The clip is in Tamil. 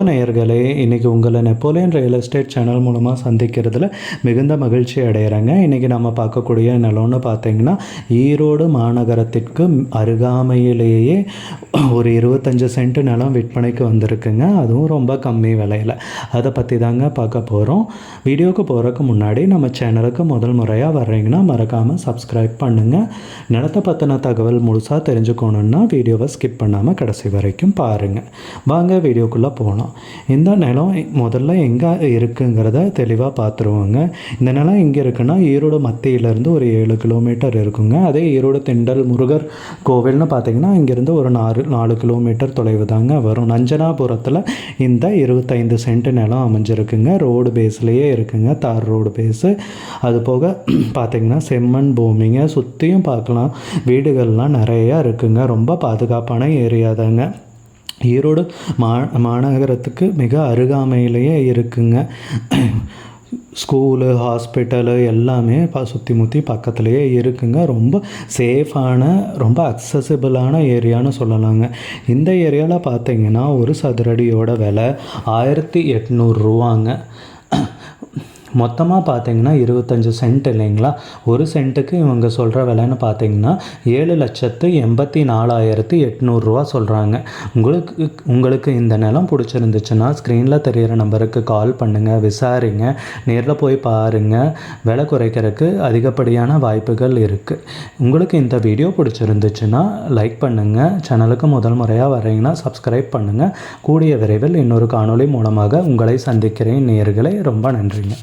நேயர்களே இன்றைக்கி உங்களை நெப்போலியன் ரியல் எஸ்டேட் சேனல் மூலமாக சந்திக்கிறதுல மிகுந்த மகிழ்ச்சி அடைகிறேங்க இன்றைக்கி நம்ம பார்க்கக்கூடிய நிலம்னு பார்த்தீங்கன்னா ஈரோடு மாநகரத்திற்கு அருகாமையிலேயே ஒரு இருபத்தஞ்சு சென்ட் நிலம் விற்பனைக்கு வந்திருக்குங்க. அதுவும் ரொம்ப கம்மி விலையில். அதை பற்றி தாங்க பார்க்க போகிறோம் வீடியோவுக்கு போகிறதுக்கு முன்னாடி நம்ம சேனலுக்கு முதல் முறையாக வர்றீங்கன்னா மறக்காமல் சப்ஸ்கிரைப் பண்ணுங்கள் நிலத்தை பற்றின தகவல் முழுசாக தெரிஞ்சுக்கணுன்னா வீடியோவை ஸ்கிப் பண்ணாமல் கடைசி வரைக்கும் பாருங்கள் வாங்க வீடியோக்குள்ளே போகலாம் இந்த நிலம் முதல்ல எங்கே இருக்குங்கிறத தெளிவாக பார்த்துருவோங்க இந்த நிலம் எங்கே இருக்குன்னா ஈரோடு மத்தியிலேருந்து ஒரு ஏழு கிலோமீட்டர் இருக்குங்க. அதே ஈரோடு திண்டல் முருகர் கோவில்னு பார்த்தீங்கன்னா இங்கேருந்து ஒரு நாலு நாலு கிலோமீட்டர் தொலைவு தாங்க வரும். நஞ்சனாபுரத்தில் இந்த இருபத்தைந்து சென்ட் நிலம் அமைஞ்சிருக்குங்க. ரோடு பேஸ்லேயே இருக்குங்க. தார் ரோடு பேஸு. அது போக பார்த்தீங்கன்னா செம்மண் பூமிங்க. சுற்றியும் பார்க்கலாம் வீடுகள்லாம் நிறையா இருக்குங்க. ரொம்ப பாதுகாப்பான ஏரியா தாங்க ஈரோடு மா மாநகரத்துக்கு மிக அருகாமையிலேயே இருக்குங்க. ஸ்கூலு ஹாஸ்பிட்டலு எல்லாமே ப சுற்றி முற்றி பக்கத்துலேயே இருக்குங்க. ரொம்ப சேஃபான ரொம்ப அக்சசிபிளான ஏரியான்னு சொல்லலாங்க. இந்த ஏரியாவில் பார்த்தீங்கன்னா ஒரு சதுரடியோட விலை ஆயிரத்தி எட்நூறுரூவாங்க மொத்தமாக பார்த்தீங்கன்னா இருபத்தஞ்சி சென்ட் இல்லைங்களா? ஒரு சென்ட்டுக்கு இவங்க சொல்கிற விலைன்னு பார்த்தீங்கன்னா ஏழு லட்சத்து எண்பத்தி நாலாயிரத்து எட்நூறுரூவா சொல்கிறாங்க உங்களுக்கு உங்களுக்கு இந்த நிலம் பிடிச்சிருந்துச்சுன்னா ஸ்க்ரீனில் தெரிகிற நம்பருக்கு கால் பண்ணுங்கள் விசாரிங்க நேரில் போய் பாருங்கள் விலை குறைக்கிறதுக்கு அதிகப்படியான வாய்ப்புகள் இருக்குது உங்களுக்கு இந்த வீடியோ பிடிச்சிருந்துச்சுன்னா லைக் பண்ணுங்கள் சேனலுக்கு முதல் முறையாக வரீங்கன்னா சப்ஸ்கிரைப் பண்ணுங்கள் கூடிய விரைவில் இன்னொரு காணொளி மூலமாக உங்களை சந்திக்கிறேன். நேர்களை ரொம்ப நன்றிங்க.